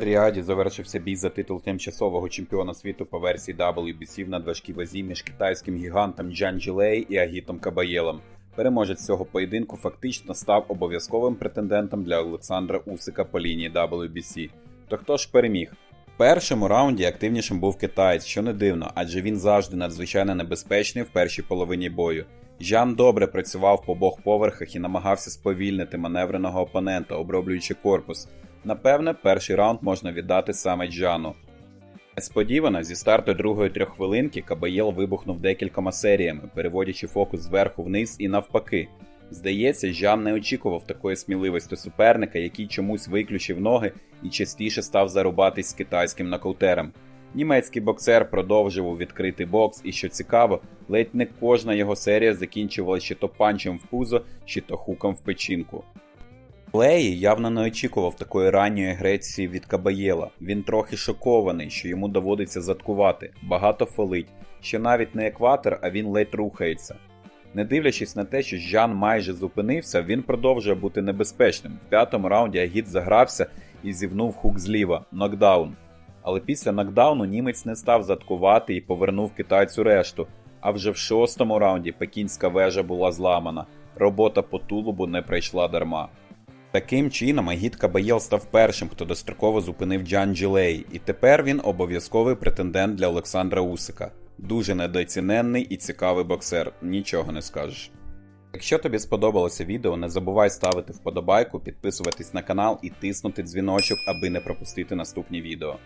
Ріаді завершився бій за титул тимчасового чемпіона світу по версії WBC в надважкій вазі між китайським гігантом Джан Джилей і Агітом Кабаєлом. Переможець цього поєдинку фактично став обов'язковим претендентом для Олександра Усика по лінії WBC. То хто ж переміг? В першому раунді активнішим був китаєць, що не дивно, адже він завжди надзвичайно небезпечний в першій половині бою. Жан добре працював по обох поверхах і намагався сповільнити маневреного опонента, оброблюючи корпус. Напевне, перший раунд можна віддати саме Джану. Несподівано, зі старту другої трьоххвилинки Кабаєл вибухнув декількома серіями, переводячи фокус зверху вниз і навпаки. Здається, Жан не очікував такої сміливості суперника, який чомусь виключив ноги і частіше став зарубатись з китайським нокаутером. Німецький боксер продовжував відкритий бокс, і що цікаво, ледь не кожна його серія закінчувалася чи то панчем в пузо, чи то хуком в печінку. Леї явно не очікував такої ранньої агресії від Кабаєла. Він трохи шокований, що йому доводиться заткувати, багато фолить, що навіть не екватор, а він ледь рухається. Не дивлячись на те, що Жан майже зупинився, він продовжує бути небезпечним. В п'ятому раунді Агіт загрався і зівнув хук зліва нокдаун. Але після нокдауну німець не став заткувати і повернув китайцю решту. А вже в шостому раунді пекінська вежа була зламана. Робота по тулубу не пройшла дарма. Таким чином, Агіт Кабаєл став першим, хто достроково зупинив Джан Джилей, і тепер він обов'язковий претендент для Олександра Усика. Дуже недооціненний і цікавий боксер, нічого не скажеш. Якщо тобі сподобалося відео, не забувай ставити вподобайку, підписуватись на канал і тиснути дзвіночок, аби не пропустити наступні відео.